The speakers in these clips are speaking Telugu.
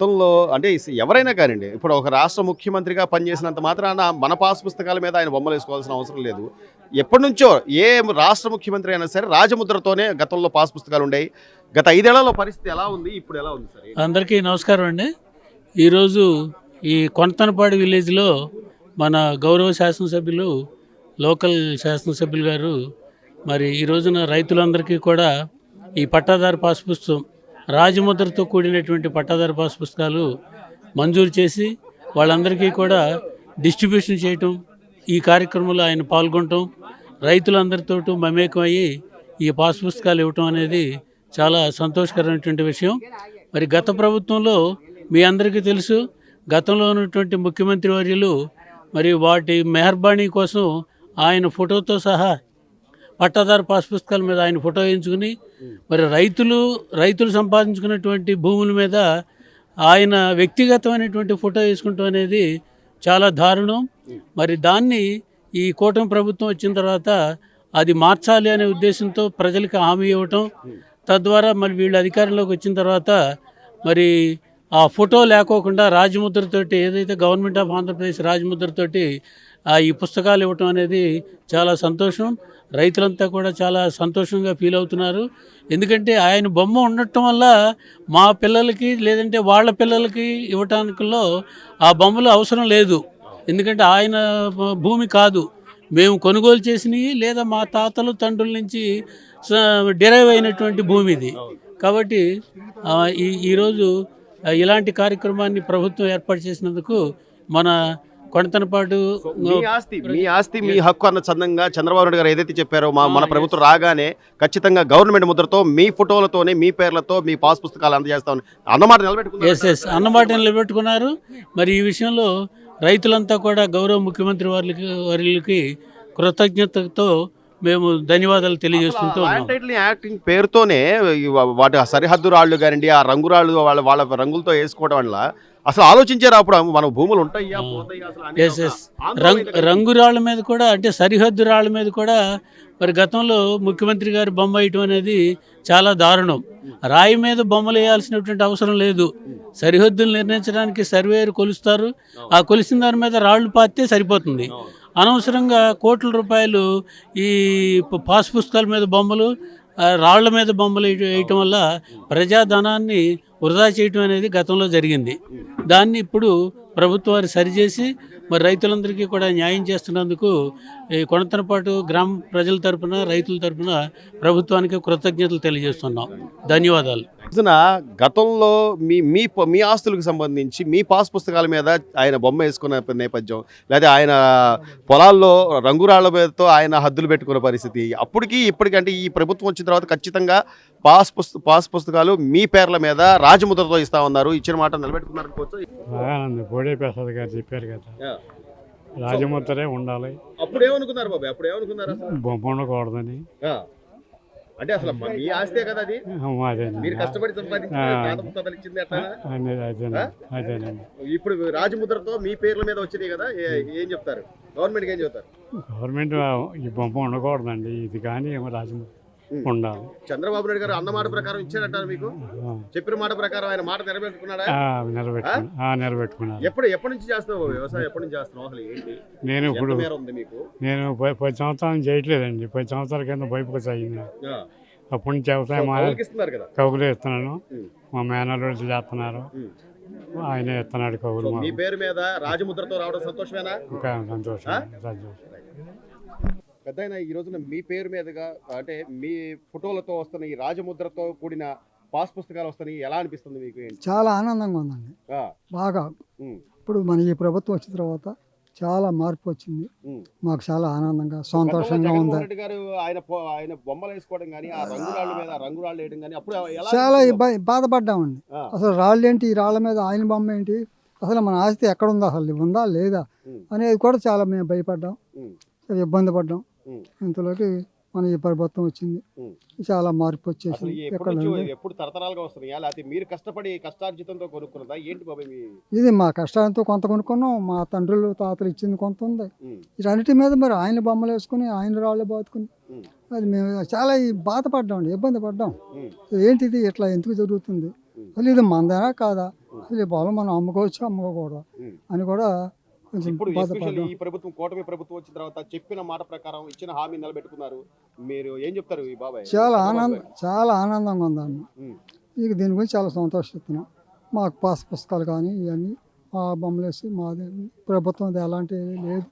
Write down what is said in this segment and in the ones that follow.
గతంలో అంటే ఎవరైనా కానివ్వండి ఇప్పుడు ఒక రాష్ట్ర ముఖ్యమంత్రిగా పనిచేసినంత మాత్రాన మన పాస్ పుస్తకాల మీద ఆయన బొమ్మలు వేసుకోవాల్సిన అవసరం లేదు. ఎప్పటి నుంచో ఏ రాష్ట్ర ముఖ్యమంత్రి అయినా సరే రాజముద్రతోనే గతంలో పాస్ పుస్తకాలు ఉండేవి. గత ఐదేళ్ళలో పరిస్థితి ఎలా ఉంది? ఇప్పుడు ఎలా ఉంది సరే? అందరికీ నమస్కారం అండి. ఈరోజు ఈ కొంతనపాడు విలేజ్లో మన గౌరవ శాసనసభ్యులు లోకల్ శాసనసభ్యులు గారు మరి ఈ రోజున రైతులందరికీ కూడా ఈ పట్టాదారు పాస్ పుస్తకం రాజముద్రతో కూడినటువంటి పట్టాదారు పాస్ పుస్తకాలు మంజూరు చేసి వాళ్ళందరికీ కూడా డిస్ట్రిబ్యూషన్ చేయటం ఈ కార్యక్రమంలో ఆయన పాల్గొనటం రైతులందరితో మమేకమయ్యి ఈ పాస్ పుస్తకాలు ఇవ్వటం అనేది చాలా సంతోషకరమైనటువంటి విషయం. మరి గత ప్రభుత్వంలో మీ అందరికీ తెలుసు గతంలో ఉన్నటువంటి ముఖ్యమంత్రి వర్యులు మరి వాటి మెహర్బానీ కోసం ఆయన ఫోటోతో సహా పట్టాదారు పాస్ పుస్తకాల మీద ఆయన ఫోటో వేయించుకుని మరి రైతులు రైతులు సంపాదించుకున్నటువంటి భూముల మీద ఆయన వ్యక్తిగతమైనటువంటి ఫోటో వేసుకుంటాం అనేది చాలా దారుణం. మరి దాన్ని ఈ కూటమి ప్రభుత్వం వచ్చిన తర్వాత అది మార్చాలి అనే ఉద్దేశంతో ప్రజలకు హామీ ఇవ్వటం తద్వారా మరి వీళ్ళు అధికారంలోకి వచ్చిన తర్వాత మరి ఆ ఫోటో లేకోకుండా రాజముద్రతోటి ఏదైతే గవర్నమెంట్ ఆఫ్ ఆంధ్రప్రదేశ్ రాజముద్రతోటి ఈ పుస్తకాలు ఇవ్వటం అనేది చాలా సంతోషం. రైతులంతా కూడా చాలా సంతోషంగా ఫీల్ అవుతున్నారు. ఎందుకంటే ఆయన బొమ్మ ఉండటం వల్ల మా పిల్లలకి లేదంటే వాళ్ళ పిల్లలకి ఇవ్వటానికిలో ఆ బొమ్మలు అవసరం లేదు. ఎందుకంటే ఆయన భూమి కాదు. మేము కొనుగోలు చేసినవి లేదా మా తాతలు తండ్రుల నుంచి డిరైవ్ అయినటువంటి భూమి ఇది కాబట్టి ఈ ఈరోజు ఇలాంటి కార్యక్రమాన్ని ప్రభుత్వం ఏర్పాటు చేసినందుకు మన కొడతనపాటు మీ ఆస్తి మీ ఆస్తి మీ హక్కు అన్న చందంగా చంద్రబాబు నాయుడు గారు ఏదైతే చెప్పారో మా మన ప్రభుత్వం రాగానే ఖచ్చితంగా గవర్నమెంట్ ముద్రతో మీ ఫోటోలతోనే మీ పేర్లతో మీ పాస్ పుస్తకాలు అందజేస్తామని అన్నమాట నిలబెట్టుకున్నారు ఎస్ ఎస్ అన్నమాట నిలబెట్టుకున్నారు. మరి ఈ విషయంలో రైతులంతా కూడా గౌరవ ముఖ్యమంత్రి వారికి వారికి కృతజ్ఞతతో మేము ధన్యవాదాలు టైటిల్ యాక్టింగ్ పేరుతోనే వాటి సరిహద్దు రాళ్ళు కానివ్వండి ఆ రంగు రాళ్ళు వాళ్ళ వాళ్ళ రంగులతో వేసుకోవడం వల్ల అసలు ఆలోచించారు అప్పుడు? మన భూములు ఉంటాయా. రంగు రాళ్ళ మీద కూడా అంటే సరిహద్దు రాళ్ళ మీద కూడా మరి గతంలో ముఖ్యమంత్రి గారు బొమ్మ వేయటం అనేది చాలా దారుణం. రాయి మీద బొమ్మలు వేయాల్సినటువంటి అవసరం లేదు. సరిహద్దులు నిర్ణయించడానికి సర్వేయర్ కొలుస్తారు. ఆ కొలిసిన దాని మీద రాళ్ళు పాతే సరిపోతుంది. అనవసరంగా కోట్ల రూపాయలు ఈ పాస్ పుస్తకాల మీద బొమ్మలు రాళ్ళ మీద బొమ్మలు వేయటం వల్ల ప్రజాధనాన్ని వృధా చేయటం అనేది గతంలో జరిగింది. దాన్ని ఇప్పుడు ప్రభుత్వం వారు సరిచేసి మరి రైతులందరికీ కూడా న్యాయం చేస్తున్నందుకు ఈ కొనతనపాటు గ్రామ ప్రజల తరపున రైతుల తరపున ప్రభుత్వానికి కృతజ్ఞతలు తెలియజేస్తున్నాం. ధన్యవాదాలు. గతంలో మీ మీ ప- మీ ఆస్తులకు సంబంధించి మీ పాస్ పుస్తకాల మీద ఆయన బొమ్మ వేసుకున్న నేపథ్యం లేదా ఆయన పొలాల్లో రంగురాళ్ళ మీదతో ఆయన హద్దులు పెట్టుకున్న పరిస్థితి అప్పటికి ఇప్పటికంటే ఈ ప్రభుత్వం వచ్చిన తర్వాత ఖచ్చితంగా పాస్ పుస్త పాస్ పుస్తకాలు మీ పేర్ల మీద రాజముద్రతో ఇస్తా ఉన్నారు. ఇచ్చిన మాట నిలబెట్టుకున్నారు బోడే ప్రసాద్ గారు చెప్పారు కదా. రాజముద్రే ఉండాలి. అప్పుడు ఏమనుకున్నారు బాబాయ్ అప్పుడు ఏమనుకున్నారు బొమ్మ ఉండకూడదని. అంటే అసలు మీ ఆస్తే కదా అది? మీరు కష్టపడి అదేనండి ఇప్పుడు రాజముద్రతో మీ పేర్ల మీద వచ్చినాయి కదా ఏ- చెప్తారు? గవర్నమెంట్ ఏం చెప్తారు? గవర్నమెంట్ ఈ బొమ్మ ఉండకూడదండి. ఇది కానీ ఏమో రాజముద్ర ఉండాలి. చంద్రబాబు నాయుడు గారు అన్న మాట ప్రకారం ఇచ్చారంటారు మీకు? చెప్పిన మాట ప్రకారం ఆయన మాట నిలబెట్టుకున్నాడా నిలబెట్టుకున్నా ఎప్పుడు ఎప్పటి నుంచి చేస్తున్నావు వ్యవసాయం? ఎప్పటి నుంచి చేస్తున్నావు? అసలు ఏంటి? నేను ఇప్పుడు మీకు? నేను పది సంవత్సరాలు చేయట్లేదండి. పది సంవత్సరాల కింద బయటకు ఆ. అప్పటి నుంచి వ్యవసాయం కౌలు ఇస్తున్నాను. మా మేనల్లుడు చేస్తున్నారు. ఆయన ఇస్తున్నాడు సో మీ. పేరు మీద రాజముద్రతో రావడం సంతోషమేనా? ఇంకా సంతోషం సంతోషం. పెద్ద ఈ రోజున మీ పేరు మీదుగా అంటే మీ ఫోటోలతో వస్తున్న ఈ రాజముద్రతో కూడిన పాస్ పుస్తకాలు వస్తున్నాయి ఎలా అనిపిస్తుంది మీకు చాలా ఆనందంగా ఉందండి. బాగా. ఇప్పుడు మన ఈ ప్రభుత్వం వచ్చిన తర్వాత చాలా మార్పు వచ్చింది. మాకు చాలా ఆనందంగా సంతోషంగా ఉంది జగన్మోహన్ రెడ్డి గారు ఆయన పో- ఆయన బొమ్మలు వేసుకోవడం కానీ ఆ రంగురాళ్ళ మీద ఆ రంగురాళ్ళు వేయడం కానీ అప్పుడు ఎలా చాలా బాధపడ్డామండి. అసలు రాళ్ళు ఏంటి ఈ రాళ్ళ మీద ఆయన బొమ్మ ఏంటి అసలు మన ఆస్తి ఎక్కడ ఉందా అసలు ఉందా లేదా. అనేది కూడా చాలా మేము భయపడ్డాం. ఇబ్బంది పడ్డాం. ఇంతలోకి మన ఈ ప్రభుత్వం వచ్చింది. చాలా మార్పు వచ్చేసింది. ఈ ఎక్కడ ఎప్పటి నుంచో ఉంది? ఎప్పుడు తరతరాలుగా వస్తున్నాయా లేకపోతే మీరు కష్టపడి కష్టార్జితంతో కొనుక్కున్నదా? ఏంటి బాబాయ్ మీ ఇది మా కష్టాలతో కొంత కొనుక్కున్నాం. మా తండ్రులు తాతలు ఇచ్చింది కొంత ఉంది. ఉం. వీటన్నిటి మీద మరి ఆయన బొమ్మలు వేసుకుని ఆయన రాళ్ళు బాదుకుని. అది మేము చాలా బాధపడ్డాం ఇబ్బంది పడ్డాం. ఏంటిది? ఇట్లా ఎందుకు జరుగుతుంది. అసలు ఇది మందేనా కాదా? అసలు ఈ పొలం మనం అమ్ముకోవచ్చు? అమ్ముకోకూడదు. అని కూడా ఇప్పుడు ఎస్పెషల్లీ ఈ ప్రభుత్వం కూటమి ప్రభుత్వం వచ్చిన తర్వాత చెప్పిన మాట ప్రకారం ఇచ్చిన హామీ నిలబెట్టుకున్నారు. మీరు ఏం చెప్తారు ఈ బాబాయ్? చాలా ఆనందం చాలా ఆనందంగా ఉమ్. ఇక దీని గురించి చాలా సంతోషిస్తున్నాం. మాకు పాస్ పుస్తకాలు కానీ ఇవన్నీ మా బొమ్మలు వేసి మాది ప్రభుత్వం ఎలాంటి లేదు.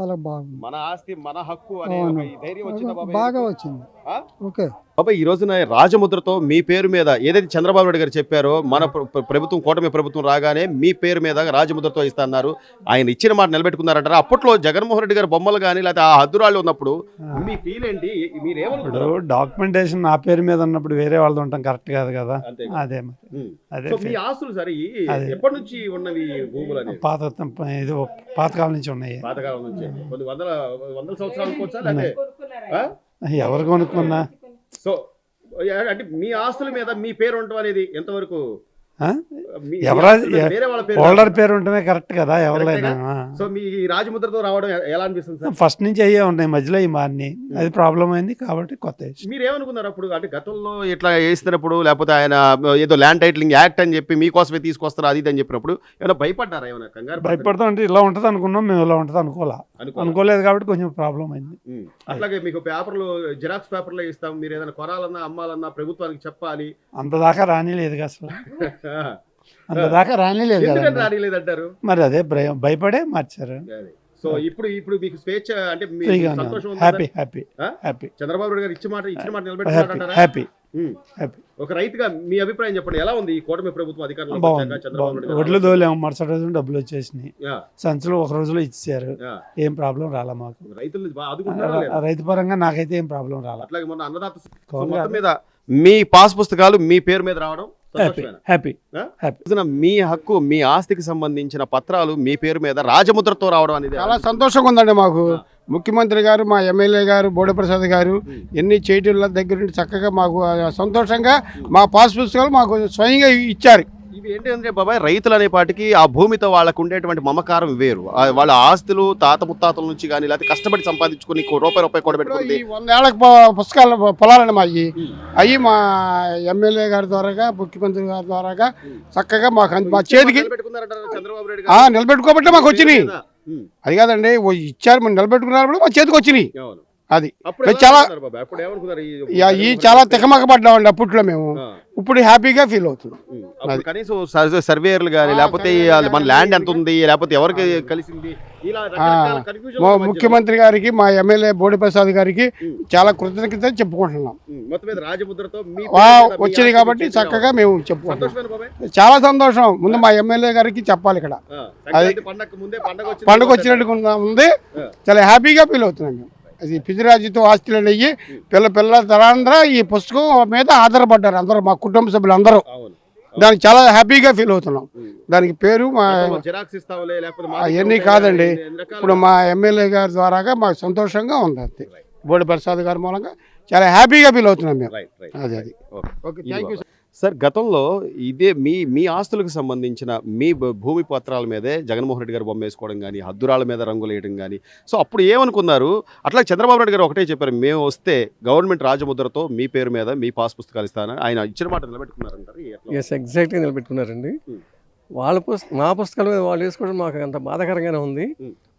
చాలా బాగుంది. మన ఆస్తి మన హక్కు బాగా వచ్చింది? ఓకే. బాబాయ్ ఈ రోజున రాజముద్రతో మీ పేరు మీద ఏదైతే చంద్రబాబు నాయుడు గారు చెప్పారో మన ప్ర- ప్ర- ప్రభుత్వం కూటమి ప్రభుత్వం రాగానే మీ పేరు మీద రాజముద్రతో ఇస్తున్నారు. ఆయన ఇచ్చిన మాట నిలబెట్టుకున్నారంటారా? అప్పట్లో జగన్మోహన్ రెడ్డి గారు బొమ్మలు కానీ లేకపోతే ఆ హద్దురాళ్ళు ఉన్నప్పుడు మీ ఫీల్ ఏంటి మీరేమనుకుంటారు డాక్యుమెంటేషన్ నా పేరు మీద ఉన్నప్పుడు వేరే వాళ్ళది ఉంటాం కరెక్ట్ కాదు కదా? అదే. అదే మీ ఆస్తులు సరే. ఎప్పటి నుంచి ఉన్నవి భూములు పాత ఇది పాతకాలం నుంచి ఉన్నాయి. పాతకాలం నుంచి. వందల వందల? ఎవరు కొనుక్కున్నా? సో అంటే మీ ఆస్తుల మీద మీ పేరు ఉండటం అనేది ఎంతవరకు ఎవరా- హోల్డర్ పేరు ఉండటమే కరెక్ట్ కదా ఎవరైనా. సో మీ ఈ రాజముద్రతో రావడం ఎలా అనిపిస్తుంది సార్? ఫస్ట్ నుంచి అయ్యే ఉన్నాయి మధ్యలో ఈ మారిని. అది ప్రాబ్లం అయింది కాబట్టి కొత్త మీరు ఏమనుకున్నారు అప్పుడు? అంటే గతంలో ఇట్లా వేస్తున్నప్పుడు లేకపోతే ఆయన ఏదో ల్యాండ్ టైటిలింగ్ యాక్ట్ అని చెప్పి మీకోసమే తీసుకొస్తారు అది అని చెప్పినప్పుడు ఏమైనా భయపడ్డారా? ఏమైనా కంగారు? భయపడతాం అంటే ఇలా ఉంటుంది అనుకున్నాం మేము ఇలా ఉంటుంది అనుకోలే. అనుకోలా? అనుకోలేదు కాబట్టి కొంచెం ప్రాబ్లం అయింది. ఉమ్. అట్లాగే మీకు పేపర్లు జిరాక్స్ పేపర్లో ఇస్తాం మీరు ఏదైనా కొనాలన్నా అమ్మాలన్నా ప్రభుత్వానికి చెప్పాలి. అంత దాకా రానిలేదు అసలు. అంత దాకా రానిలేదు కదా రానిలేదంటారు? మరి అదే భయం- భయపడే మార్చారు. సో ఇప్పుడు ఇప్పుడు మీకు స్వేచ్ఛ అంటే సంతోషం happy? Happy? Happy Chandrababu Naidu garu ఇచ్చిన మాట ఇచ్చిన మాట నిలబెట్టుకున్నారంటారా? హ్యాపీ. హ్యాపీ ఒక రైతుగా మీ అభిప్రాయం చెప్పండి. ఎలా ఉంది ఈ కూటమి ప్రభుత్వం అధికారంలో వడ్లు దోలేము మరుసటి రోజు డబ్బులు వచ్చేసినాయి. సంచులు ఒక రోజులో ఇచ్చారు ఏం ప్రాబ్లం రాలా మాకు. రైతులు? రైతు పరంగా నాకైతే ఏం ప్రాబ్లం రాలా. అట్లాగే మొన్న అన్నదాత మీద మీ పాస్ పుస్తకాలు మీ పేరు మీద రావడం హ్యాపీ? హ్యాపీ మీ హక్కు మీ ఆస్తికి సంబంధించిన పత్రాలు మీ పేరు మీద రాజముద్రతో రావడం అనేది చాలా సంతోషంగా ఉందండి మాకు. ముఖ్యమంత్రి గారు మా ఎమ్మెల్యే గారు బోడప్రసాద్ గారు ఎన్ని చేయటం దగ్గర నుండి చక్కగా మాకు సంతోషంగా మా పాస్ పుస్తకాలు మాకు స్వయంగా ఇచ్చారు. ఇవి ఏంటంటే బాబాయ్ రైతులు అనే పాటికి ఆ భూమితో వాళ్ళకు ఉండేటువంటి మమకారం వేరు. వాళ్ళ ఆస్తులు తాత ముత్తాతల నుంచి కానీ లేకపోతే కష్టపడి సంపాదించుకుని రూపాయి రూపాయి కూడబెట్టుకుంది. వందేళ్ళ ప- పుస్తకాలు పొలాలండి మా అయ్యి. అయ్యి మా ఎమ్మెల్యే గారి ద్వారాగా ముఖ్యమంత్రి గారి ద్వారాగా చక్కగా మాకు మా చేతికి? నిలబెట్టుకోబట్టే మాకు వచ్చినాయి. అది కాదండి ఇచ్చారు మనం నిలబెట్టుకున్నప్పుడు మా చేతికి వచ్చినాయి. అది. చాలా- ఈ- చాలా తికమక పడ్డామండి అప్పట్లో మేము. ఇప్పుడు హ్యాపీగా ఫీల్ అవుతున్నాం. కనీసం సర్వే సర్వేయర్లు కానీ లేకపోతే మన ల్యాండ్ ఎంత ఉంది లేకపోతే ఎవరికి కలిసింది? ముఖ్యమంత్రి గారికి మా ఎమ్మెల్యే బోడి ప్రసాద్ గారికి. చాలా కృతజ్ఞత చెప్పుకుంటున్నాం. వచ్చింది కాబట్టి చక్కగా మేము చెప్పుకుంటున్నాం. చాలా సంతోషం. ముందు మా ఎమ్మెల్యే గారికి చెప్పాలి ఇక్కడ. సంక్రాంతి పండగ వచ్చినట్టుగా ఉంది. చాలా హ్యాపీగా ఫీల్ అవుతున్నాం మేము. అది పిదిరాజుతో ఆస్తులు అయ్యి పిల్ల పిల్ల తరాంధ్ర ఈ పుస్తకం మీద ఆధారపడ్డారు అందరూ మా కుటుంబ సభ్యులు అందరూ దానికి చాలా హ్యాపీగా ఫీల్ అవుతున్నాం. దానికి పేరు మా అవన్నీ కాదండి. ఇప్పుడు మా ఎమ్మెల్యే గారి ద్వారాగా మాకు సంతోషంగా ఉంది అంతే బోడి ప్రసాద్ గారి మూలంగా చాలా హ్యాపీగా ఫీల్ అవుతున్నాం మేము. అది అది. ఓకే థ్యాంక్ యూ సార్ గతంలో ఇదే మీ మీ ఆస్తులకు సంబంధించిన మీ భూమి పత్రాల మీదే జగన్మోహన్ రెడ్డి గారు బొమ్మ వేసుకోవడం కానీ హద్దురాల మీద రంగులు వేయడం కానీ సో అప్పుడు ఏమనుకున్నారు అట్లా చంద్రబాబు నాయుడు గారు ఒకటే చెప్పారు మేము వస్తే గవర్నమెంట్ రాజముద్రతో మీ పేరు మీద మీ పాస్ పుస్తకాలు ఇస్తానని ఆయన ఇచ్చిన మాట నిలబెట్టుకున్నారంటారు? ఎస్ ఎగ్జాక్ట్గా నిలబెట్టుకున్నారండి. వాళ్ళ పుస్త మా పుస్తకాల మీద వాళ్ళు వేసుకోవడం మాకు అంత బాధాకరంగానే ఉంది.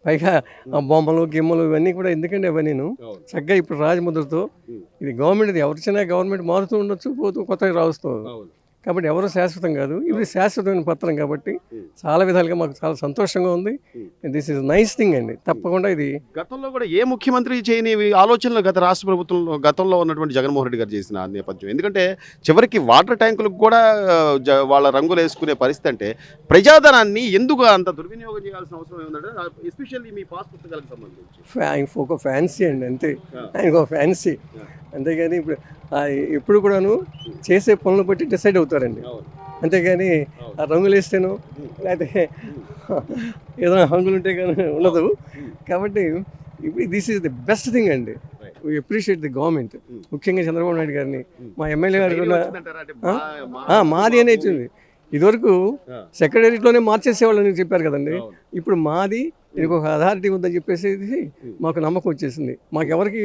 పైగా ఆ బొమ్మలు గిమ్మలు ఇవన్నీ కూడా ఎందుకండి అవన్నీ అవును. చక్కగా ఇప్పుడు రాజముద్రతో. ఇది గవర్నమెంట్ ఇది ఎవరిచ్చినా గవర్నమెంట్ మారుతూ ఉండొచ్చు పోతూ కొత్తగా రావస్తూ. కాబట్టి ఎవరు శాశ్వతం కాదు. ఇది శాశ్వతమైన పత్రం కాబట్టి. చాలా విధాలుగా మాకు చాలా సంతోషంగా ఉంది. దిస్ ఇస్ నైస్ థింగ్ అండి. తప్పకుండా ఇది గతంలో కూడా ఏ ముఖ్యమంత్రి చేయని ఆలోచనలు గత రాష్ట్ర ప్రభుత్వంలో గతంలో ఉన్నటువంటి జగన్మోహన్ రెడ్డి గారు చేసిన నేపథ్యం. ఎందుకంటే చివరికి వాటర్ ట్యాంకులకు కూడా వాళ్ళ రంగులు వేసుకునే పరిస్థితి అంటే ప్రజాధనాన్ని ఎందుకు అంత దుర్వినియోగం చేయాల్సిన అవసరం ఏముందంటే ఎస్పెషల్లీ మీ పాస్ పుస్తకాలకు సంబంధించి. ఒక ఫ్యాన్సీ అండి అంతే. ఆయనకు ఒక ఫ్యాన్సీ అంతేగాని ఇప్పుడు ఎప్పుడు కూడాను చేసే పనులు బట్టి డిసైడ్ అవుతారండి. అంతేగాని ఆ రంగులు వేస్తేనో లేకపోతే ఏదైనా హంగులు ఉంటే కానీ ఉండదు. కాబట్టి ఇప్పుడు this is the best thing అండి. We appreciate the government. ముఖ్యంగా చంద్రబాబు నాయుడు గారిని Mm. మా ఎమ్మెల్యే గారు కూడా మాది అని వచ్చింది. ఇదివరకు. సెక్రటరీలోనే మార్చేసేవాళ్ళని చెప్పారు కదండి. ఇప్పుడు మాది దీనికి ఒక అథారిటీ ఉందని చెప్పేసి మాకు నమ్మకం వచ్చేసింది. మాకు ఎవరికి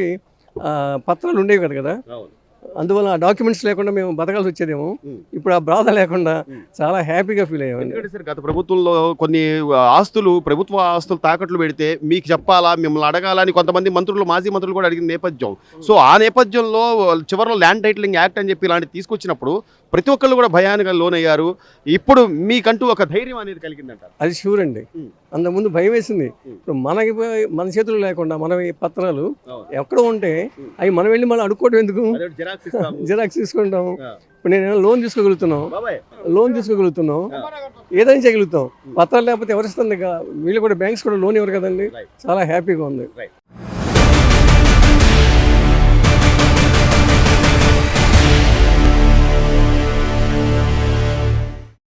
ఆ, పత్రాలు ఉండేవి కదా కదా. అందువల్ల ఆ డాక్యుమెంట్స్ లేకుండా మేము బతకాల్సి వచ్చేదేమో. ఇప్పుడు ఆ బాధ లేకుండా. చాలా హ్యాపీగా ఫీల్ అయ్యామండి ఎందుకంటే సార్ గత ప్రభుత్వంలో కొన్ని ఆస్తులు ప్రభుత్వ ఆస్తులు తాకట్లు పెడితే మీకు చెప్పాలా మిమ్మల్ని అడగాలని కొంతమంది మంత్రులు మాజీ మంత్రులు కూడా అడిగిన నేపథ్యం సో ఆ నేపథ్యంలో చివరిలో ల్యాండ్ టైటిలింగ్ యాక్ట్ అని చెప్పి ఇలాంటి తీసుకొచ్చినప్పుడు ప్రతి ఒక్కళ్ళు కూడా భయానికి లోనయ్యారు. ఇప్పుడు మీకంటూ ఒక ధైర్యం అనేది కలిగిందంటారు. అది షూర్ అండి. అంతకుముందు భయం వేసింది. ఇప్పుడు మనకి మన చేతులు లేకుండా మన ఈ పత్రాలు. ఎక్కడో ఉంటే. అవి మనం వెళ్ళి మనం అడుక్కోవడం ఎందుకు? జిరాక్స్ తీసుకుంటాం. ఇప్పుడు నేను లోన్ తీసుకోగలుగుతున్నాం. లోన్ తీసుకోగలుగుతున్నాం. ఏదైనా చేయగలుగుతాం. పత్రాలు లేకపోతే ఎవరిస్తుంది? వీళ్ళు కూడా బ్యాంక్స్ కూడా లోన్ ఇవ్వరు కదండి. చాలా హ్యాపీగా ఉంది.